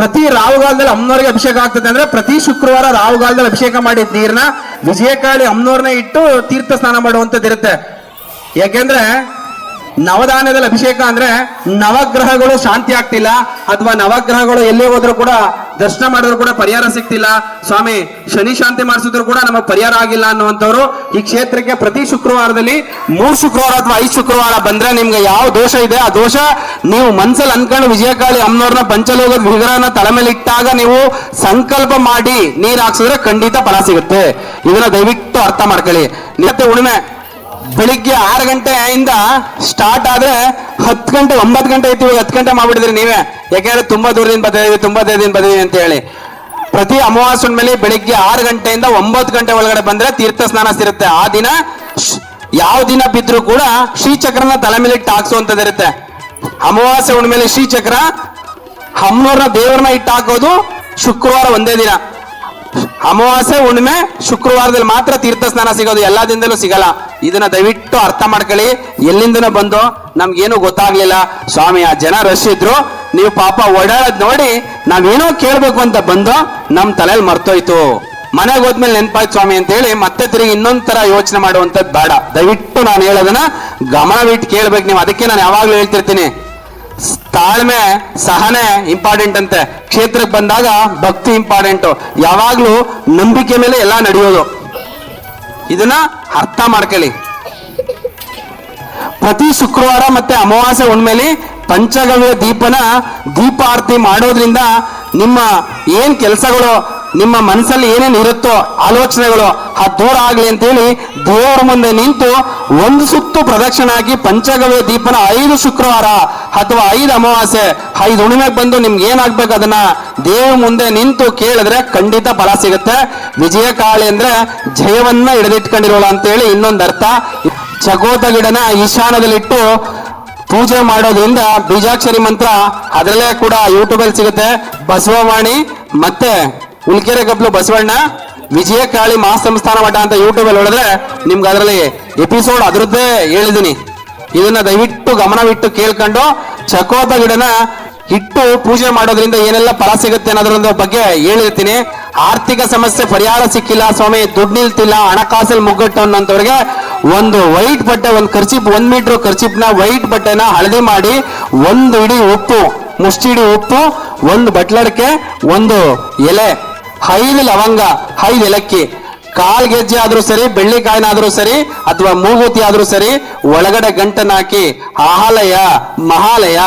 ಪ್ರತಿ ರಾಹುಗಾಲದಲ್ಲಿ ಅಮ್ಮನವ್ರಿಗೆ ಅಭಿಷೇಕ ಆಗ್ತದೆ ಅಂದ್ರೆ ಪ್ರತಿ ಶುಕ್ರವಾರ ರಾಹುಗಾಲದಲ್ಲಿ ಅಭಿಷೇಕ ಮಾಡಿದ ನೀರ್ನ ವಿಜಯಕಾಳಿ ಅಮ್ಮನವ್ರನ್ನ ಇಟ್ಟು ತೀರ್ಥ ಸ್ನಾನ ಮಾಡುವಂತದ್ದು ಇರುತ್ತೆ ಯಾಕೆಂದ್ರೆ ನವಧಾನ್ಯದಲ್ಲಿ ಅಭಿಷೇಕ ಅಂದ್ರೆ ನವಗ್ರಹಗಳು ಶಾಂತಿ ಆಗ್ತಿಲ್ಲ ಅಥವಾ ನವಗ್ರಹಗಳು ಎಲ್ಲಿ ಹೋದ್ರು ಕೂಡ ದರ್ಶನ ಮಾಡಿದ್ರು ಕೂಡ ಪರಿಹಾರ ಸಿಗ್ತಿಲ್ಲ. ಸ್ವಾಮಿ, ಶನಿ ಶಾಂತಿ ಮಾಡಿಸಿದ್ರು ಕೂಡ ನಮಗೆ ಪರಿಹಾರ ಆಗಿಲ್ಲ ಅನ್ನುವಂಥವ್ರು ಈ ಕ್ಷೇತ್ರಕ್ಕೆ ಪ್ರತಿ ಶುಕ್ರವಾರದಲ್ಲಿ ಮೂರು ಶುಕ್ರವಾರ ಅಥವಾ ಐದು ಶುಕ್ರವಾರ ಬಂದ್ರೆ ನಿಮ್ಗೆ ಯಾವ ದೋಷ ಇದೆ, ಆ ದೋಷ ನೀವು ಮನ್ಸಲ್ಲಿ ಅನ್ಕೊಂಡು ವಿಜಯಕಾಳಿ ಅಮ್ಮನವ್ರನ್ನ ಪಂಚಲೋಕದ ವಿಗ್ರಹನ ತಲೆ ಮೇಲೆ ಇಟ್ಟಾಗ ನೀವು ಸಂಕಲ್ಪ ಮಾಡಿ ನೀರ್ ಹಾಕ್ಸಿದ್ರೆ ಖಂಡಿತ ಫಲ ಸಿಗುತ್ತೆ. ಇದನ್ನ ದಯವಿಟ್ಟು ಅರ್ಥ ಮಾಡ್ಕೊಳ್ಳಿ. ಮತ್ತೆ ಉಳುಮೆ. ಬೆಳಿಗ್ಗೆ ಆರು ಗಂಟೆಯಿಂದ ಸ್ಟಾರ್ಟ್ ಆದ್ರೆ ಹತ್ತು ಗಂಟೆ, ಒಂಬತ್ತು ಗಂಟೆ ಐತಿ, ಇವಾಗ ಹತ್ತು ಗಂಟೆ ಮಾಡ್ಬಿಟ್ಟಿದ್ರಿ ನೀವೇ. ಯಾಕೆಂದ್ರೆ ತುಂಬಾ ದೂರದಿಂದ ಬರ್ತಿದೀವಿ ತುಂಬಾ ದೂರದಿಂದ ಬರ್ತೀವಿ ಅಂತ ಹೇಳಿ. ಪ್ರತಿ ಅಮಾವಾಸ್ಯ ಮೇಲೆ ಬೆಳಿಗ್ಗೆ ಆರು ಗಂಟೆಯಿಂದ ಒಂಬತ್ತು ಗಂಟೆ ಒಳಗಡೆ ಬಂದ್ರೆ ತೀರ್ಥ ಸ್ನಾನ ಸಿರುತ್ತೆ ಆ ದಿನ ಯಾವ ದಿನ ಬಿದ್ರು ಕೂಡ ಶ್ರೀಚಕ್ರನ ತಲೆ ಮೇಲೆ ಇಟ್ಟು ಹಾಕ್ಸುವಂತದಿರುತ್ತೆ ಅಮಾವಾಸ್ಯ ಮೇಲೆ ಶ್ರೀಚಕ್ರ ಅಮ್ಮನವ್ರನ್ನ ದೇವರನ್ನ ಇಟ್ಟು ಹಾಕೋದು ಶುಕ್ರವಾರ ಒಂದೇ ದಿನ. ಅಮಾವಾಸ್ಯೆ ಹುಣ್ಣಿಮೆ ಶುಕ್ರವಾರದಲ್ಲಿ ಮಾತ್ರ ತೀರ್ಥ ಸ್ನಾನ ಸಿಗೋದು ಎಲ್ಲಾ ದಿನದಲ್ಲೂ ಸಿಗಲ್ಲ. ಇದನ್ನ ದಯವಿಟ್ಟು ಅರ್ಥ ಮಾಡ್ಕೊಳ್ಳಿ. ಎಲ್ಲಿಂದನೂ ಬಂದು ನಮ್ಗೇನು ಗೊತ್ತಾಗ್ಲಿಲ್ಲ. ಸ್ವಾಮಿ, ಆ ಜನ ರಶ್ ಇದ್ರು ನೀವು ಪಾಪ ಓಡಾಡೋದ್ ನೋಡಿ ನಾವೇನೋ ಕೇಳ್ಬೇಕು ಅಂತ ಬಂದು ನಮ್ ತಲೆಯಲ್ಲಿ ಮರ್ತೋಯ್ತು. ಮನೆಗೆ ಹೋದ್ಮೇಲೆ ನೆನಪಾಯ್ತು ಸ್ವಾಮಿ ಅಂತ ಹೇಳಿ ಮತ್ತೆ ತಿರುಗಿ ಇನ್ನೊಂದ್ ತರ ಯೋಚನೆ ಮಾಡುವಂತದ್ ಬೇಡ. ದಯವಿಟ್ಟು ನಾನು ಹೇಳೋದನ್ನ ಗಮನವಿಟ್ಟು ಕೇಳ್ಬೇಕು. ನೀವು ಅದಕ್ಕೆ ನಾನು ಯಾವಾಗ್ಲೂ ಹೇಳ್ತಿರ್ತೀನಿ. ತಾಳ್ಮೆ, ಸಹನೆ ಇಂಪಾರ್ಟೆಂಟ್ ಅಂತೆ. ಕ್ಷೇತ್ರಕ್ಕೆ ಬಂದಾಗ ಭಕ್ತಿ ಇಂಪಾರ್ಟೆಂಟ್ ಯಾವಾಗ್ಲೂ ನಂಬಿಕೆ ಮೇಲೆ ಎಲ್ಲ ನಡೆಯೋದು. ಇದನ್ನ ಅರ್ಥ ಮಾಡ್ಕೊಳ್ಳಿ. ಪ್ರತಿ ಶುಕ್ರವಾರ ಮತ್ತೆ ಅಮಾವಾಸ್ಯ ಹುಣ್ಮೇಲಿ ಪಂಚಗವ್ಯ ದೀಪನ ದೀಪಾರತಿ ಮಾಡೋದ್ರಿಂದ ನಿಮ್ಮ ಏನ್ ಕೆಲಸಗಳು, ನಿಮ್ಮ ಮನಸ್ಸಲ್ಲಿ ಏನೇನು ಇರುತ್ತೋ, ಆಲೋಚನೆಗಳು, ಆ ದೂರ ಆಗ್ಲಿ ಅಂತೇಳಿ ದೇವರ ಮುಂದೆ ನಿಂತು ಒಂದು ಸುತ್ತು ಪ್ರದಕ್ಷಿಣೆ ಹಾಕಿ ಪಂಚಗವ್ಯ ದೀಪನ ಐದು ಶುಕ್ರವಾರ ಅಥವಾ ಐದು ಅಮಾವಾಸ್ಯೆ, ಐದು ಹುಣ್ಣಿಮೆಗೆ ಬಂದು ನಿಮ್ಗೆ ಏನಾಗ್ಬೇಕು ಅದನ್ನ ದೇವ್ರ ಮುಂದೆ ನಿಂತು ಕೇಳಿದ್ರೆ ಖಂಡಿತ ಫಲ ಸಿಗುತ್ತೆ. ವಿಜಯಕಾಳಿ ಅಂದ್ರೆ ಜಯವನ್ನ ಹಿಡಿದಿಟ್ಕೊಂಡಿರೋಳ ಅಂತೇಳಿ ಇನ್ನೊಂದು ಅರ್ಥ. ಚಗೋತ ಗಿಡನ ಈಶಾನದಲ್ಲಿಟ್ಟು ಪೂಜೆ ಮಾಡೋದ್ರಿಂದ ಬೀಜಾಕ್ಷರಿ ಮಂತ್ರ ಅದರಲ್ಲೇ ಕೂಡ ಯೂಟ್ಯೂಬ್ ಅಲ್ಲಿ ಸಿಗುತ್ತೆ. ಬಸವವಾಣಿ ಮತ್ತೆ ಉಲ್ಕೆರೆ ಗಬ್ಲು ಬಸವಣ್ಣ ವಿಜಯಕಾಳಿ ಮಹಾಸಂಸ್ಥಾನ ಮಠ ಅಂತ ಯೂಟ್ಯೂಬ್ ಅಲ್ಲಿ ನೋಡಿದ್ರೆ ನಿಮ್ಗೆ ಅದರಲ್ಲಿ ಎಪಿಸೋಡ್ ಅದರದ್ದೇ ಹೇಳಿದೀನಿ ಇದನ್ನ ದಯವಿಟ್ಟು ಗಮನವಿಟ್ಟು ಕೇಳ್ಕೊಂಡು ಚಕೋತ ಗಿಡನ ಇಟ್ಟು ಪೂಜೆ ಮಾಡೋದ್ರಿಂದ ಏನೆಲ್ಲ ಫಲ ಸಿಗುತ್ತೆ ಅನ್ನೋದ್ರ ಬಗ್ಗೆ ಹೇಳಿರ್ತೀನಿ. ಆರ್ಥಿಕ ಸಮಸ್ಯೆ, ಪರಿಹಾರ ಸಿಕ್ಕಿಲ್ಲ, ಸ್ವಾಮಿ, ದುಡ್ಡು ನಿಲ್ತಿಲ್ಲ ಹಣಕಾಸಲ್ಲಿ ಮುಗ್ಗಟ್ಟು ಅನ್ನೋಂಥವ್ರಿಗೆ ಒಂದು ವೈಟ್ ಬಟ್ಟೆ, ಒಂದು ಖರ್ಚಿಪ್, ಒಂದ್ ಮೀಟರ್ ಖರ್ಚಿಪ್ನ ವೈಟ್ ಬಟ್ಟೆನ ಹಳದಿ ಮಾಡಿ, ಒಂದು ಇಡಿ ಉಪ್ಪು ಮುಷ್ಟಿಡಿ ಉಪ್ಪು, ಒಂದು ಬಟ್ಲಡಕ್ಕೆ ಒಂದು ಎಲೆ, ಐದು ಲವಂಗ, ಐದು ಏಲಕ್ಕಿ ಕಾಲ್ ಗೆಜ್ಜೆ ಆದ್ರೂ ಸರಿ, ಬೆಳ್ಳಿ ಕಾಯಿನಾದ್ರೂ ಸರಿ, ಅಥವಾ ಮೂಗೂತಿ ಆದ್ರೂ ಸರಿ, ಒಳಗಡೆ ಗಂಟನ್ನ ಹಾಕಿ, ಆಹಾಲಯ, ಮಹಾಲಯ,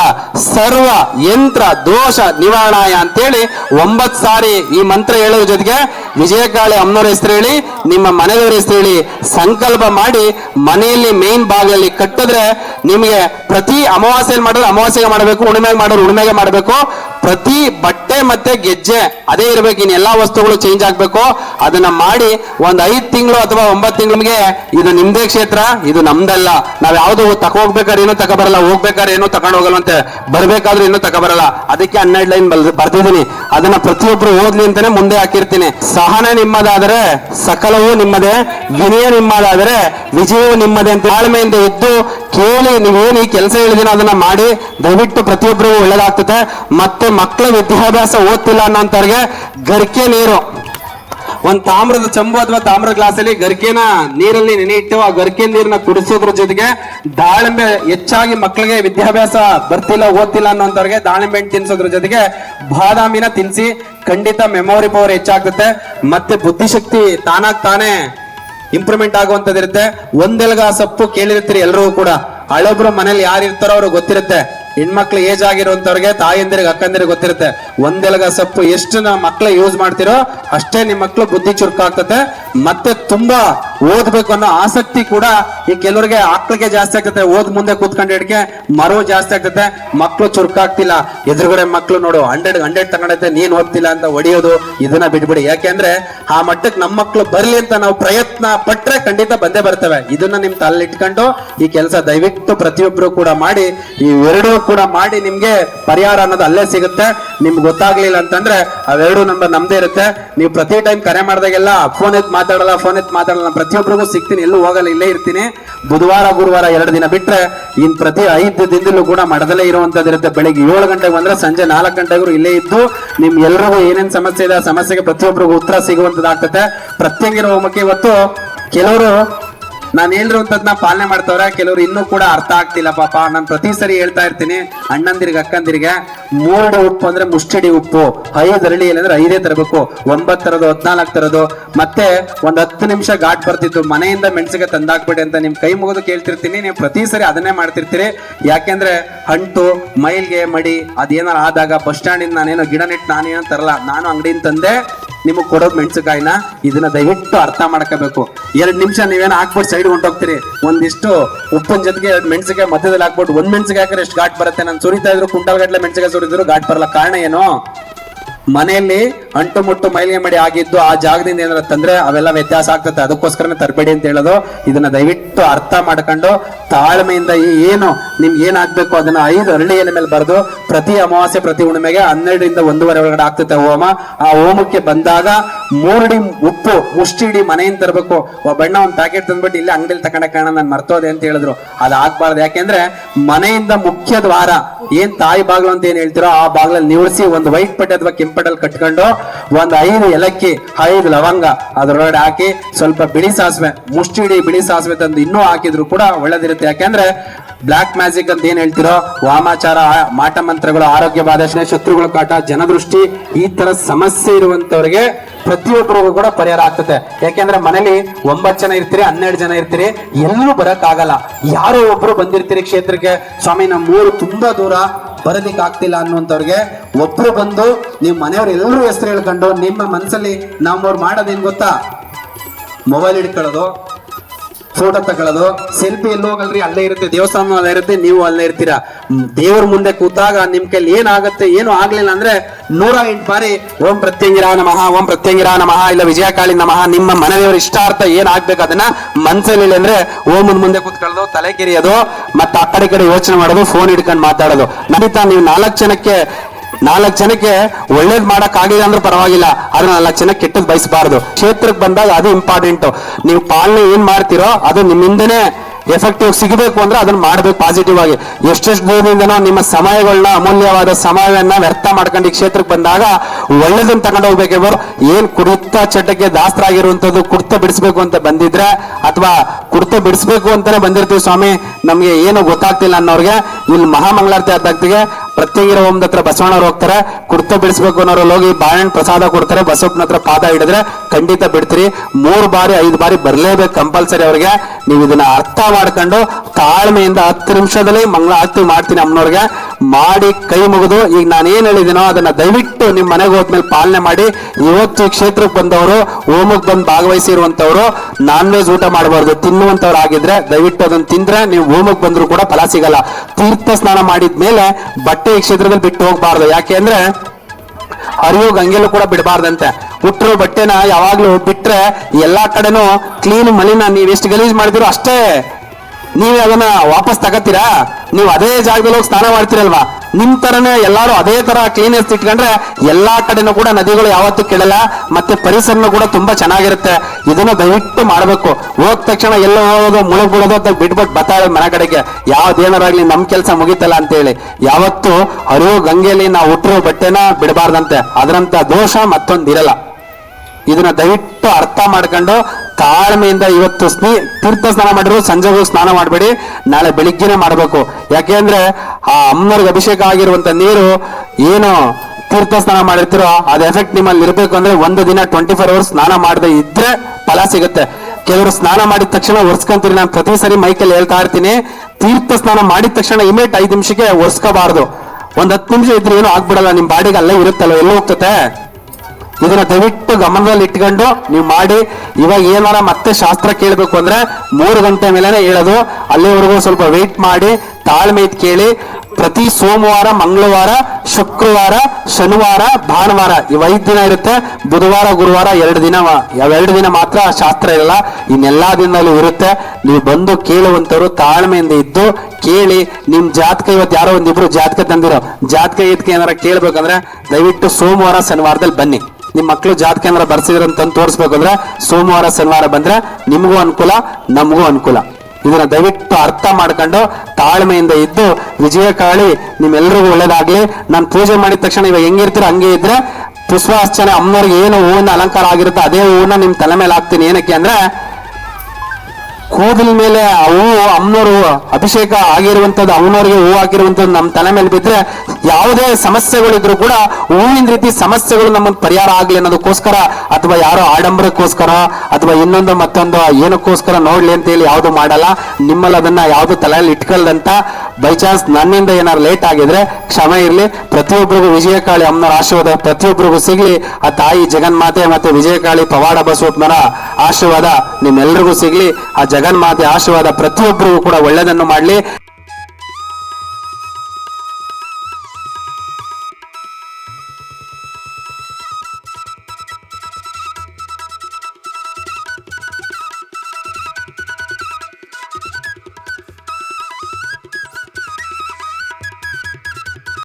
ಸರ್ವ ಯಂತ್ರ, ದೋಷ, ನಿವಾರಣಾಯ ಅಂತೇಳಿ ಒಂಬತ್ತು ಸಾರಿ ಈ ಮಂತ್ರ ಹೇಳೋದ್ರ ಜೊತೆಗೆ ವಿಜಯಕಾಳಿ ಅಮ್ಮನವ್ರ ಹೆಸರು ಹೇಳಿ, ನಿಮ್ಮ ಮನೆಯವರ ಹೆಸರು ಹೇಳಿ ಸಂಕಲ್ಪ ಮಾಡಿ ಮನೆಯಲ್ಲಿ ಮೇನ್ ಭಾಗದಲ್ಲಿ ಕಟ್ಟಿದ್ರೆ ನಿಮಗೆ ಪ್ರತಿ ಅಮಾವಾಸ್ಯೆಯಲ್ಲಿ ಮಾಡಿದ್ರೆ ಅಮಾವಾಸ್ಯೆಗೆ ಮಾಡಬೇಕು ಉಣಿಮೆಗೆ ಮಾಡೋರು ಉಣಿಮೆಗೆ ಮಾಡಬೇಕು, ಪ್ರತಿ ಬಟ್ಟೆ ಮತ್ತೆ ಗೆಜ್ಜೆ, ಅದೇ ಇರಬೇಕು, ಇನ್ನು ಎಲ್ಲಾ ವಸ್ತುಗಳು ಚೇಂಜ್ ಆಗಬೇಕು, ಅದನ್ನ ಮಾಡಿ ಒಂದ್ ಐದು ತಿಂಗಳು ಅಥವಾ ಒಂಬತ್ತು ತಿಂಗಳಿಗೆ ಇದು ನಿಮ್ದೇ ಕ್ಷೇತ್ರ, ಇದು ನಮ್ದಲ್ಲ. ನಾವ್ ಯಾವ್ದು ತಗೋಗ್ಬೇಕಾದ್ರೆ ಏನೂ ತಗೊಬರಲ್ಲ, ಹೋಗ್ಬೇಕಾದ್ರೆ ಏನೂ ತಗೊಂಡು ಹೋಗಲ್ವಂತೆ ಬರ್ಬೇಕಾದ್ರೆ ಏನೂ ತಗೊಬರಲ್ಲ. ಅದಕ್ಕೆ ಹನ್ನೆರಡು ಲೈನ್ ಬರ್ತಿದ್ದೀನಿ ಅದನ್ನ ಪ್ರತಿಯೊಬ್ರು ಓದ್ಲಿ ಅಂತಾನೆ ಮುಂದೆ ಹಾಕಿರ್ತೀನಿ. ಸಹನ ನಿಮ್ಮದಾದರೆ ಸಕಲವೂ ನಿಮ್ಮದೇ, ವಿನಯ ನಿಮ್ಮದಾದರೆ ವಿಜಯವು ನಿಮ್ಮದೇ ಅಂತ ತಾಳ್ಮೆಯಿಂದ ಎದ್ದು ಕೇಳಿ, ನೀವೇನು ಈ ಕೆಲಸ ಹೇಳಿದಿನ ಅದನ್ನ ಮಾಡಿ, ದಯವಿಟ್ಟು ಪ್ರತಿಯೊಬ್ಬರಿಗೂ ಒಳ್ಳೇದಾಗ್ತದೆ. ಮತ್ತೆ ಮಕ್ಕಳ ವಿದ್ಯಾಭ್ಯಾಸ ಓದ್ತಿಲ್ಲ ಅನ್ನೋಂಥವ್ರಿಗೆ ಗರಿಕೆ ನೀರು. ಒಂದ್ ತಾಮ್ರದ ಚಂಬು ಅಥವಾ ತಾಮ್ರ ಗ್ಲಾಸಲ್ಲಿ ಗರ್ಕೆನ ನೀರಲ್ಲಿ ನೆನೆ ಇಟ್ಟು ಆ ಗರ್ಕೆ ನೀರನ್ನ ಕುಡಿಸೋದ್ರ ಜೊತೆಗೆ ದಾಳಿಂಬೆ ಹೆಚ್ಚಾಗಿ ಮಕ್ಕಳಿಗೆ ವಿದ್ಯಾಭ್ಯಾಸ ಬರ್ತಿಲ್ಲ, ಓದ್ತಿಲ್ಲ ಅನ್ನೋಂಥವ್ರಿಗೆ ದಾಳಿಂಬೆ ಹಣ್ಣು ತಿನ್ಸೋದ್ರ ಜೊತೆಗೆ ಬಾದಾಮಿನ ತಿನ್ಸಿ ಖಂಡಿತ ಮೆಮೊರಿ ಪವರ್ ಹೆಚ್ಚಾಗ್ತದೆ ಮತ್ತೆ ಬುದ್ಧಿಶಕ್ತಿ ತಾನಾಗ್ ತಾನೇ ಇಂಪ್ರೂವ್ಮೆಂಟ್ ಆಗುವಂತದಿರುತ್ತೆ ಒಂದೆಲ್ಗ ಸೊಪ್ಪು ಕೇಳಿರ್ತೀರಿ ಎಲ್ಲರೂ ಕೂಡ. ಹಳೊಬ್ರು ಮನೇಲಿ ಯಾರು ಇರ್ತಾರೋ ಅವ್ರಿಗೆ ಗೊತ್ತಿರುತ್ತೆ. ಹೆಣ್ಮಕ್ಳು ಏಜ್ ಆಗಿರುವಂತವ್ರಿಗೆ, ತಾಯಂದಿರಿಗೆ, ಅಕ್ಕಂದಿರಿಗೆ ಗೊತ್ತಿರುತ್ತೆ, ಒಂದೆಲಗ ಸೊಪ್ಪು ಎಷ್ಟು ನಾ ಮಕ್ಳು ಯೂಸ್ ಮಾಡ್ತಿರೋ, ಅಷ್ಟೇ ನಿಮ್ಮ ಮಕ್ಳು ಬುದ್ಧಿ ಚುರುಕಾಗ್ತತೆ. ಮತ್ತೆ ತುಂಬಾ ಓದ್ಬೇಕು ಅನ್ನೋ ಆಸಕ್ತಿ ಕೂಡ ಈ ಕೆಲವರಿಗೆ ಆಕ್ಳಿಗೆ ಜಾಸ್ತಿ ಆಗ್ತದೆ. ಓದ್ ಮುಂದೆ ಕೂತ್ಕೊಂಡು ಮರೋ ಜಾಸ್ತಿ ಆಗ್ತದೆ. ಮಕ್ಳು ಚುರುಕಾಗ್ತಿಲ್ಲ. ಎದುರುಗಡೆ ಮಕ್ಳು ನೋಡು, ಹಂಡ್ರೆಡ್ ಹಂಡ್ರೆಡ್ ತಗೊಂಡೈತೆ ನೀನ್ ಓದ್ತಿಲ್ಲ ಅಂತ ಹೊಡಿಯೋದು ಇದನ್ನ ಬಿಟ್ಬಿಡಿ. ಯಾಕೆಂದ್ರೆ ಆ ಮಟ್ಟಕ್ಕೆ ನಮ್ಮ ಮಕ್ಳು ಬರ್ಲಿ ಅಂತ ನಾವು ಪ್ರಯತ್ನ ಪಟ್ರೆ ಖಂಡಿತ ಬಂದೇ ಬರ್ತವೆ. ಇದನ್ನ ನಿಮ್ ತಲೆ ಇಟ್ಕೊಂಡು ಈ ಕೆಲಸ ದಯವಿಟ್ಟು ಪ್ರತಿಯೊಬ್ರು ಕೂಡ ಮಾಡಿ, ಈ ಎರಡೂ ಕೂಡ ಮಾಡಿ ನಿಮ್ಗೆ ಪರಿಹಾರ ಅನ್ನೋದು ಅಲ್ಲೇ ಸಿಗುತ್ತೆ. ನಿಮ್ಗೆ ಗೊತ್ತಾಗ್ಲಿಲ್ಲ ಅಂತಂದ್ರೆ ಅವೆರಡು ನಂಬರ್ ನಮ್ದೇ ಇರುತ್ತೆ. ನೀವು ಪ್ರತಿ ಟೈಮ್ ಕರೆ ಮಾಡಿದಾಗೆಲ್ಲ ಫೋನ್ ಎತ್ ಮಾತಾಡಲ್ಲ ಫೋನ್ ಎತ್ತಿ ಮಾತಾಡಲ್ಲ ಪ್ರತಿಯೊಬ್ಬರಿಗೂ ಸಿಗ್ತೀನಿ, ಎಲ್ಲೂ ಹೋಗಲ್ಲ, ಇಲ್ಲೇ ಇರ್ತೀನಿ. ಬುಧವಾರ, ಗುರುವಾರ ಎರಡು ದಿನ ಬಿಟ್ಟರೆ ಇನ್ ಪ್ರತಿ ಐದು ದಿನದಲ್ಲೂ ಕೂಡ ಮಠದಲ್ಲೇ ಇರುವಂತದ್ದು ಇರುತ್ತೆ. ಬೆಳಿಗ್ಗೆ ಏಳು ಗಂಟೆಗೆ ಬಂದ್ರೆ ಸಂಜೆ ನಾಲ್ಕು ಗಂಟೆಗೂ ಇಲ್ಲೇ ಇದ್ದು ನಿಮ್ ಎಲ್ರಿಗೂ ಏನೇನು ಸಮಸ್ಯೆ ಇದೆ, ಆ ಸಮಸ್ಯೆಗೆ ಪ್ರತಿಯೊಬ್ಬರಿಗೂ ಉತ್ತರ ಸಿಗುವಂತದ್ದಾಗ್ತದೆ. ಪ್ರತ್ಯಂಗಿರ ಹೋಮಕ್ಕೆ ಇವತ್ತು ಕೆಲವರು ನಾನು ಹೇಳಿರುವಂತದ್ನ ಪಾಲನೆ ಮಾಡ್ತವ್ರೆ. ಕೆಲವರು ಇನ್ನೂ ಕೂಡ ಅರ್ಥ ಆಗ್ತಿಲ್ಲ ಪಾಪ. ನಾನು ಪ್ರತಿ ಸರಿ ಹೇಳ್ತಾ ಇರ್ತೀನಿ. ಅಣ್ಣಂದಿರಿಗೆ, ಅಕ್ಕಂದಿರಿಗೆ, ಮೂರಡಿ ಉಪ್ಪು ಅಂದ್ರೆ ಮುಷ್ಟಡಿ ಉಪ್ಪು. ಐದು ಅರಳಿ ಅಂದ್ರೆ ಐದೇ ತರಬೇಕು. ಒಂಬತ್ತರದು ತರದು ಹದ್ನಾಲ್ಕು ತರದು ಮತ್ತೆ ಒಂದ್ ಹತ್ತು ನಿಮಿಷ ಘಾಟ್ ಬರ್ತಿತ್ತು. ಮನೆಯಿಂದ ಮೆಣಸಿಗೆ ತಂದಾಕ್ಬಿಡಿ ಅಂತ ನಿಮ್ ಕೈ ಮುಗಿದು ಕೇಳ್ತಿರ್ತೀನಿ. ನೀವು ಪ್ರತಿ ಸರಿ ಅದನ್ನೇ ಮಾಡ್ತಿರ್ತೀರಿ. ಯಾಕೆಂದ್ರೆ ಅಂಟು ಮೈಲ್ಗೆ ಮಡಿ, ಅದೇನಾರ ಆದಾಗ ಬಸ್ ಸ್ಟ್ಯಾಂಡ್ ನಾನೇನೋ ಗಿಡ ನೆಟ್ಟು ನಾನೇನೋ ತರಲ್ಲ. ನಾನು ಅಂಗಡಿಯಿಂದ ತಂದೆ ನಿಮಗೆ ಕೊಡೋ ಮೆಣಸುಕಾಯಿನ ಇದನ್ನ ದಯವಿಟ್ಟು ಅರ್ಥ ಮಾಡ್ಕೋಬೇಕು. ಎರಡು ನಿಮಿಷ ನೀವೇನು ಹಾಕ್ಬಿಟ್ಟು ಸೈಡ್ ಹೊಂಟೋಗ್ತೀರಿ. ಒಂದಿಷ್ಟು ಉಪ್ಪಿನ ಜೊತೆಗೆ ಎರಡು ಮೆಣಸಿಕಾಯಿ ಮಧ್ಯದಲ್ಲಿ ಹಾಕ್ಬಿಟ್ಟು ಒಂದ್ ಮೆಣಸಿನಕಾಯಿ ಹಾಕಿದ್ರೆ ಎಷ್ಟು ಘಾಟ್ ಬರುತ್ತೆ? ನಾನು ಸುರಿತಾ ಇದ್ರು ಕುಂಟಲ್ ಗಟ್ಟಲೆ ಮೆಣಸಿನಕಾಯಿ ಸುರಿದ್ರು ಘಾಟ್ ಬರಲ್ಲ. ಕಾರಣ ಏನು? ಮನೆಯಲ್ಲಿ ಅಂಟು ಮುಟ್ಟು ಮೈಲಿಗೆ ಮಡಿ ಆಗಿದ್ದು ಆ ಜಾಗದಿಂದ ಏನಾರ ತಂದ್ರೆ ಅವೆಲ್ಲ ವ್ಯತ್ಯಾಸ ಆಗ್ತದೆ. ಅದಕ್ಕೋಸ್ಕರನೇ ತರಬೇಡಿ ಅಂತ ಹೇಳೋದು. ಇದನ್ನ ದಯವಿಟ್ಟು ಅರ್ಥ ಮಾಡ್ಕೊಂಡು ತಾಳ್ಮೆಯಿಂದ ಏನು ನಿಮ್ಗೆ ಏನಾಗ್ಬೇಕು ಅದನ್ನ ಐದು ಅರಳಿ ಎಲೆ ಮೇಲೆ ಬರೆದು ಪ್ರತಿ ಅಮಾವಾಸ್ಯೆ, ಪ್ರತಿ ಹುಣ್ಣಿಮೆಗೆ ಹನ್ನೆರಡರಿಂದ ಒಂದೂವರೆ ಒಳಗಡೆ ಆಗ್ತದೆ ಹೋಮ. ಆ ಹೋಮಕ್ಕೆ ಬಂದಾಗ ಮೂರಡಿ ಉಪ್ಪು, ಮುಷ್ಟಿಡಿ ಮನೆಯಿಂದ ತರಬೇಕು. ಒಬ್ಬಣ್ಣ ಒಂದು ಪ್ಯಾಕೆಟ್ ತಂದ್ಬಿಟ್ಟು ಇಲ್ಲಿ ಅಂಗಡಿಲಿ ತಕೊಂಡ ಕಾರಣ ನಾನು ಮರ್ತೋದೆ ಅಂತ ಹೇಳಿದ್ರು. ಅದು ಆಗ್ಬಾರ್ದು ಯಾಕೆಂದ್ರೆ ಮನೆಯಿಂದ ಮುಖ್ಯ ದ್ವಾರ ಏನ್ ತಾಯಿ ಬಾಗ್ಲು ಅಂತ ಏನ್ ಹೇಳ್ತೀರೋ ಆ ಬಾಗ್ಲಲ್ಲಿ ನಿವರ್ಸಿ ಒಂದು ವೈಟ್ ಪಟ್ಟೆ ಅಥವಾ ಕೆಂಪಟ್ಟಲ್ಲಿ ಕಟ್ಕೊಂಡು ಒಂದ್ ಐದು ಎಲಕ್ಕಿ ಐದು ಲವಂಗ ಅದ್ರೊಳಗಡೆ ಹಾಕಿ ಸ್ವಲ್ಪ ಬಿಳಿ ಸಾಸಿವೆ, ಮುಷ್ಟಿಡಿ ಬಿಳಿ ಸಾಸಿವೆ ತಂದು ಇನ್ನೂ ಹಾಕಿದ್ರು ಕೂಡ ಒಳ್ಳೇದಿರುತ್ತೆ. ಯಾಕೆಂದ್ರೆ ಬ್ಲಾಕ್ ಮ್ಯಾಜಿಕ್ ಅಂತ ಏನ್ ಹೇಳ್ತಿರೋ, ವಾಮಾಚಾರ, ಮಾಟ ಮಂತ್ರಗಳು ಆರೋಗ್ಯ ಬಾಧನೆ ಶತ್ರುಗಳ ಕಾಟ, ಜನದೃಷ್ಟಿ, ಈ ತರ ಸಮಸ್ಯೆ ಇರುವಂತವ್ರಿಗೆ ಪ್ರತಿಯೊಬ್ಬರಿಗೂ ಕೂಡ ಪರಿಹಾರ ಆಗ್ತದೆ. ಯಾಕೆಂದ್ರೆ ಮನೇಲಿ ಒಂಬತ್ತು ಜನ ಇರ್ತೀರಿ, ಹನ್ನೆರಡು ಜನ ಇರ್ತೀರಿ, ಎಲ್ಲರೂ ಬರಕ್ ಆಗಲ್ಲ ಯಾರೋ ಒಬ್ರು ಬಂದಿರ್ತೀರಿ ಕ್ಷೇತ್ರಕ್ಕೆ, ಸ್ವಾಮಿ ನಮ್ಮ ಊರು ತುಂಬಾ ದೂರ ಬರೋದಿಕ್ ಆಗ್ತಿಲ್ಲ ಅನ್ನುವಂಥವ್ರಿಗೆ ಒಬ್ರು ಬಂದು ನಿಮ್ಮ ಮನೆಯವ್ರು ಎಲ್ಲರೂ ಹೆಸರು ಹೇಳ್ಕೊಂಡು ನಿಮ್ಮ ಮನಸ್ಸಲ್ಲಿ ನಾವು ಅವ್ರು ಮಾಡೋದೇನು ಗೊತ್ತಾ? ಮೊಬೈಲ್ ಹಿಡ್ಕೊಳ್ಳೋದು ಫೋಟೋ ತಗೊಳ್ಳೋದು, ಸೆಲ್ಫಿ ಎಲ್ಲಿ ಹೋಗಲ್ರಿ ಅಲ್ಲೇ ಇರುತ್ತೆ, ದೇವಸ್ಥಾನ ಅಲ್ಲೇ ಇರುತ್ತೆ, ನೀವು ಅಲ್ಲೇ ಇರ್ತೀರಾ. ದೇವ್ರ ಮುಂದೆ ಕೂತಾಗ ನಿಮ್ ಕೈಲಿ ಏನಾಗುತ್ತೆ, ಏನು ಆಗ್ಲಿಲ್ಲ ಅಂದ್ರೆ ನೂರ ಎಂಟು ಬಾರಿ ಓಂ ಪ್ರತ್ಯಂಗಿರ ನಮಃ, ಓಂ ಪ್ರತ್ಯಂಗಿರ ನಮಃ, ಇಲ್ಲ ವಿಜಯಕಾಳಿ ನಮಃ, ನಿಮ್ಮ ಮನೆಯವ್ರ ಇಷ್ಟಾರ್ಥ ಏನ್ ಅದನ್ನ ಮನ್ಸಲ್ಲಿ ಅಂದ್ರೆ ಓಮನ್ ಮುಂದೆ ಕೂತ್ಕೊಳ್ಳೋದು, ತಲೆ ಕೆರೆಯೋದು, ಮತ್ತೆ ಆ ಕಡೆ ಕಡೆ ಯೋಚನೆ ಮಾಡೋದು ಫೋನ್ ಹಿಡ್ಕೊಂಡು ಮಾತಾಡೋದು. ನಡೀತಾ ನೀವು ನಾಲ್ಕು ಜನಕ್ಕೆ ನಾಲ್ಕು ಜನಕ್ಕೆ ಒಳ್ಳೇದ್ ಮಾಡಕ್ ಆಗಿಲ್ಲ ಅಂದ್ರೆ ಪರವಾಗಿಲ್ಲ, ಆದ್ರೆ ನಾಲ್ಕು ಜನಕ್ಕೆ ಕೆಟ್ಟದ್ ಬಯಸಬಾರ್ದು. ಕ್ಷೇತ್ರಕ್ಕೆ ಬಂದಾಗ ಅದು ಇಂಪಾರ್ಟೆಂಟ್ ನೀವು ಪಾಲನೆ ಏನ್ ಮಾಡ್ತೀರೋ ಅದು ನಿಮ್ಮಿಂದನೇ. ಎಫೆಕ್ಟಿವ್ ಸಿಗಬೇಕು ಅಂದ್ರೆ ಅದನ್ನ ಮಾಡ್ಬೇಕು ಪಾಸಿಟಿವ್ ಆಗಿ. ಎಷ್ಟೆಷ್ಟು ದಿನದಿಂದನೋ ನಿಮ್ಮ ಸಮಯಗಳನ್ನ ಅಮೂಲ್ಯವಾದ ಸಮಯವನ್ನ ವ್ಯರ್ಥ ಮಾಡ್ಕೊಂಡು ಈ ಕ್ಷೇತ್ರಕ್ಕೆ ಬಂದಾಗ ಒಳ್ಳೇದನ್ನ ತಗೊಂಡು ಹೋಗ್ಬೇಕು. ಬರೋ ಏನ್ ಕುಡಿತ ಚಟಕ್ಕೆ ದಾಸರಾಗಿರುವಂಥದ್ದು ಕುರ್ತ ಬಿಡಿಸ್ಬೇಕು ಅಂತ ಬಂದಿದ್ರೆ ಅಥವಾ ಕುರ್ತ ಬಿಡಿಸ್ಬೇಕು ಅಂತಾನೆ ಬಂದಿರ್ತೀವಿ ಸ್ವಾಮಿ, ನಮ್ಗೆ ಏನು ಗೊತ್ತಾಗ್ತಿಲ್ಲ ಅನ್ನೋರ್ಗೆ. ಇಲ್ಲಿ ಮಹಾಮಂಗಳಾರತಿ ಆದಾಗ್ತಿಗೆ ಪ್ರತ್ಯೇಕಿರ ಒಂದ್ ಹತ್ರ ಬಸವಣ್ಣವ್ರು ಹೋಗ್ತಾರೆ. ಕುರ್ತ ಬಿಡಿಸ್ಬೇಕು ಅನ್ನೋರಲ್ಲಿ ಹೋಗಿ ಬಾಳೆಹಣ್ಣು ಪ್ರಸಾದ ಕೊಡ್ತಾರೆ. ಬಸವಪ್ಪನ ಹತ್ರ ಪಾದ ಹಿಡಿದ್ರೆ ಖಂಡಿತ ಬಿಡ್ತೀರಿ. ಮೂರು ಬಾರಿ, ಐದು ಬಾರಿ ಬರಲೇಬೇಕು ಕಂಪಲ್ಸರಿ ಅವ್ರಿಗೆ. ನೀವು ಇದನ್ನ ಅರ್ಥ ಮಾಡ್ಕೊಂಡು ತಾಳ್ಮೆಯಿಂದ ಹತ್ತು ನಿಮಿಷದಲ್ಲಿ ಮಂಗಳಾರತಿ ಮಾಡ್ತೀನಿ ಅಮ್ಮನವ್ರಿಗೆ. ಮಾಡಿ ಕೈ ಮುಗಿದು ಈಗ ನಾನು ಏನ್ ಹೇಳಿದಿನೋ ಅದನ್ನ ದಯವಿಟ್ಟು ನಿಮ್ಮ ಮನೆಗೆ ಹೋದ್ಮೇಲೆ ಪಾಲನೆ ಮಾಡಿ. ಇವತ್ತು ಕ್ಷೇತ್ರಕ್ಕೆ ಬಂದವರು ಹೋಮಕ್ಕೆ ಬಂದು ಭಾಗವಹಿಸಿರುವಂಥವ್ರು ನಾನ್ ವೆಜ್ ಊಟ ಮಾಡಬಾರ್ದು ತಿನ್ನುವಂಥವ್ರು ಆಗಿದ್ರೆ ದಯವಿಟ್ಟು ಅದನ್ನ ತಿಂದ್ರೆ ನೀವು ಹೋಮಕ್ಕೆ ಬಂದ್ರು ಕೂಡ ಫಲ ಸಿಗಲ್ಲ. ತೀರ್ಥ ಸ್ನಾನ ಮಾಡಿದ್ಮೇಲೆ ಬಟ್ಟೆ ಈ ಕ್ಷೇತ್ರದಲ್ಲಿ ಬಿಟ್ಟು ಹೋಗ್ಬಾರ್ದು. ಯಾಕೆ ಅಂದ್ರೆ ಹರಿಯೋ ಗಂಗೆಲ್ಲೂ ಕೂಡ ಬಿಡಬಾರ್ದಂತೆ. ಹುಟ್ಟಿರೋ ಬಟ್ಟೆನ ಯಾವಾಗ್ಲೂ ಬಿಟ್ರೆ ಎಲ್ಲಾ ಕಡೆನೂ ಕ್ಲೀನ್ ಮಲಿನ ನೀವ್ ಎಷ್ಟು ಗಲೀಜ್ ಮಾಡಿದ್ರು ಅಷ್ಟೇ. ನೀವೇ ಅದನ್ನ ವಾಪಸ್ ತಗತ್ತೀರಾ ನೀವು ಅದೇ ಜಾಗದಲ್ಲಿ ಹೋಗಿ ಸ್ನಾನ ಮಾಡ್ತೀರಲ್ವಾ? ನಿಮ್ ತರನೇ ಎಲ್ಲಾರು ಅದೇ ತರ ಕ್ಲೀನೆಸ್ ಇಟ್ಕೊಂಡ್ರೆ ಎಲ್ಲಾ ಕಡೆನೂ ಕೂಡ ನದಿಗಳು ಯಾವತ್ತೂ ಕೆಡಲ್ಲ, ಮತ್ತೆ ಪರಿಸರನೂ ಕೂಡ ತುಂಬಾ ಚೆನ್ನಾಗಿರುತ್ತೆ. ಇದನ್ನ ದಯವಿಟ್ಟು ಮಾಡಬೇಕು. ಹೋದ ತಕ್ಷಣ ಎಲ್ಲ ಹೋಗೋದು ಮುಳುಗ್ ಬಿಡೋದು ಅಂತ ಬಿಟ್ಬಿಟ್ಟು ಬತ್ತಾಳೆ ಮನೆ ಕಡೆಗೆ. ಯಾವ್ದೇನಾರಾಗ್ಲಿ ನಮ್ ಕೆಲಸ ಮುಗಿತಲ್ಲ ಅಂತ ಹೇಳಿ ಯಾವತ್ತು ಅರಿವು ಗಂಗೆಯಲ್ಲಿ ನಾವು ಹುಟ್ಟಿರೋ ಬಟ್ಟೆನ ಬಿಡಬಾರ್ದಂತೆ. ಅದರಂತ ದೋಷ ಮತ್ತೊಂದಿರಲ್ಲ. ಇದನ್ನ ದಯವಿಟ್ಟು ಅರ್ಥ ಮಾಡ್ಕೊಂಡು ತಾಳ್ಮೆಯಿಂದ ಇವತ್ತು ಸ್ನೇ, ತೀರ್ಥ ಸ್ನಾನ ಮಾಡಿದ್ರು ಸಂಜೆ ಹೋಗಿ ಸ್ನಾನ ಮಾಡಬೇಡಿ, ನಾಳೆ ಬೆಳಿಗ್ಗೆನೆ ಮಾಡಬೇಕು. ಯಾಕೆಂದ್ರೆ ಆ ಅಮ್ಮನವ್ರಿಗೆ ಅಭಿಷೇಕ ಆಗಿರುವಂತ ನೀರು ಏನು ತೀರ್ಥ ಸ್ನಾನ ಮಾಡಿರ್ತೀರೋ, ಅದ್ ಎಫೆಕ್ಟ್ ನಿಮ್ಮಲ್ಲಿ ಇರಬೇಕು ಅಂದ್ರೆ ಒಂದು ದಿನ ಟ್ವೆಂಟಿ ಫೋರ್ ಅವರ್ಸ್ ಸ್ನಾನ ಮಾಡದೆ ಇದ್ರೆ ಫಲ ಸಿಗುತ್ತೆ. ಕೆಲವರು ಸ್ನಾನ ಮಾಡಿದ ತಕ್ಷಣ ಒರ್ಸ್ಕೊಂತೀರಿ. ನಾನು ಪ್ರತಿ ಸರಿ ಮೈಕಲ್ಲಿ ಹೇಳ್ತಾ ಇರ್ತೀನಿ, ತೀರ್ಥ ಸ್ನಾನ ಮಾಡಿದ ತಕ್ಷಣ ಇಮೇಟ್ ಐದು ನಿಮಿಷಕ್ಕೆ ಒರ್ಸ್ಕೋಬಾರ್ದು. ಒಂದ್ ಹತ್ತು ನಿಮಿಷ ಇದ್ರೆ ಏನು ಆಗ್ಬಿಡಲ್ಲ, ನಿಮ್ ಬಾಡಿಗೆ ಅಲ್ಲೇ ಇರುತ್ತಲ್ಲ, ಎಲ್ಲೋ ಹೋಗ್ತತೆ? ಇದನ್ನ ದಯವಿಟ್ಟು ಗಮನದಲ್ಲಿ ಇಟ್ಕೊಂಡು ನೀವು ಮಾಡಿ. ಇವಾಗ ಏನಾರ ಮತ್ತೆ ಶಾಸ್ತ್ರ ಕೇಳಬೇಕು ಅಂದ್ರೆ ಮೂರು ಗಂಟೆ ಮೇಲೆನೆ ಹೇಳೋದು. ಅಲ್ಲಿವರೆಗೂ ಸ್ವಲ್ಪ ವೆಯ್ಟ್ ಮಾಡಿ, ತಾಳ್ಮೆ ಕೇಳಿ. ಪ್ರತಿ ಸೋಮವಾರ, ಮಂಗಳವಾರ, ಶುಕ್ರವಾರ, ಶನಿವಾರ, ಭಾನುವಾರ ಐದು ದಿನ ಇರುತ್ತೆ. ಬುಧವಾರ, ಗುರುವಾರ ಎರಡು ದಿನ ಎರಡು ದಿನ ಮಾತ್ರ ಶಾಸ್ತ್ರ ಇರಲ್ಲ. ಇನ್ನೆಲ್ಲಾ ದಿನದಲ್ಲೂ ಇರುತ್ತೆ. ನೀವು ಬಂದು ಕೇಳುವಂತವ್ರು ತಾಳ್ಮೆಯಿಂದ ಇದ್ದು ಕೇಳಿ. ನಿಮ್ಮ ಜಾತಕ ಇವತ್ತು ಯಾರೋ ಒಂದಿಬ್ರು ಜಾತಕ ತಂದಿರೋ ಜಾತಕ ಇದಕ್ಕೆ ಏನಾರ ಕೇಳ್ಬೇಕಂದ್ರೆ ದಯವಿಟ್ಟು ಸೋಮವಾರ, ಶನಿವಾರದಲ್ಲಿ ಬನ್ನಿ. ನಿಮ್ ಮಕ್ಕಳು ಜಾತಕ ಏನಾರ ಬರ್ಸಿದ್ರ ಅಂತ ತೋರಿಸ್ಬೇಕು ಅಂದ್ರೆ ಸೋಮವಾರ, ಶನಿವಾರ ಬಂದ್ರೆ ನಿಮಗೂ ಅನುಕೂಲ, ನಮಗೂ ಅನುಕೂಲ. ಇದನ್ನ ದಯವಿಟ್ಟು ಅರ್ಥ ಮಾಡ್ಕೊಂಡು ತಾಳ್ಮೆಯಿಂದ ಇದ್ದು ವಿಜಯ ಕಾಳಿ ನಿಮ್ಮೆಲ್ಲರಿಗೂ ಒಳ್ಳೇದಾಗ್ಲಿ. ನಾನು ಪೂಜೆ ಮಾಡಿದ ತಕ್ಷಣ ಇವಾಗ ಹೆಂಗಿರ್ತೀರ ಹಂಗೆ ಇದ್ರೆ ಪುಷ್ಪಾರ್ಚನೆ ಅಮ್ಮನವ್ರಿಗೆ ಏನು ಹೂವಿನ ಅಲಂಕಾರ ಆಗಿರುತ್ತೆ ಅದೇ ಹೂವನ್ನ ನಿಮ್ಮ ತಲೆ ಮೇಲೆ ಹಾಕ್ತೀನಿ. ಏನಕ್ಕೆ ಅಂದ್ರೆ ಕೂದಲ ಮೇಲೆ ಅವು ಅಮ್ಮನವರು ಅಭಿಷೇಕ ಆಗಿರುವಂತದ್ದು ಅಮ್ಮನವ್ರಿಗೆ ಹೂವು ಹಾಕಿರುವಂತದ್ದು ನಮ್ಮ ತಲೆ ಮೇಲೆ ಬಿದ್ರೆ ಯಾವುದೇ ಸಮಸ್ಯೆಗಳಿದ್ರು ಕೂಡ ಹೂವಿನ ರೀತಿ ಸಮಸ್ಯೆಗಳು ನಮ್ಮನ್ನು ಪರಿಹಾರ ಆಗ್ಲಿ ಅನ್ನೋದಕ್ಕೋಸ್ಕರ ಅಥವಾ ಯಾರೋ ಆಡಂಬರಕ್ಕೋಸ್ಕರ ಅಥವಾ ಇನ್ನೊಂದು ಮತ್ತೊಂದು ಏನಕ್ಕೋಸ್ಕರ ನೋಡ್ಲಿ ಅಂತ ಹೇಳಿ ಯಾವುದು ಮಾಡಲ್ಲ. ನಿಮ್ಮಲ್ಲಿ ಅದನ್ನ ಯಾವುದು ತಲೆಯಲ್ಲಿ ಇಟ್ಕೊಳ್ದಂತ ಬೈ ಚಾನ್ಸ್ ನನ್ನಿಂದ ಏನಾದ್ರು ಲೇಟ್ ಆಗಿದ್ರೆ ಕ್ಷಮೆ ಇರಲಿ. ಪ್ರತಿಯೊಬ್ಬರಿಗೂ ವಿಜಯಕಾಳಿ ಅಮ್ಮನವ್ರ ಆಶೀರ್ವಾದ ಪ್ರತಿಯೊಬ್ಬರಿಗೂ ಸಿಗ್ಲಿ. ಆ ತಾಯಿ ಜಗನ್ಮಾತೆ ಮತ್ತೆ ವಿಜಯಕಾಳಿ ಪವಾಡ ಬಸವಪ್ಪನವರ ಆಶೀರ್ವಾದ ನಿಮ್ಮೆಲ್ಲರಿಗೂ ಸಿಗ್ಲಿ. ಆ ಜಗನ್ಮಾತೆ ಆಶೀರ್ವಾದ ಪ್ರತಿಯೊಬ್ಬರಿಗೂ ಕೂಡ ಒಳ್ಳೆಯದನ್ನು ಮಾಡಲಿ.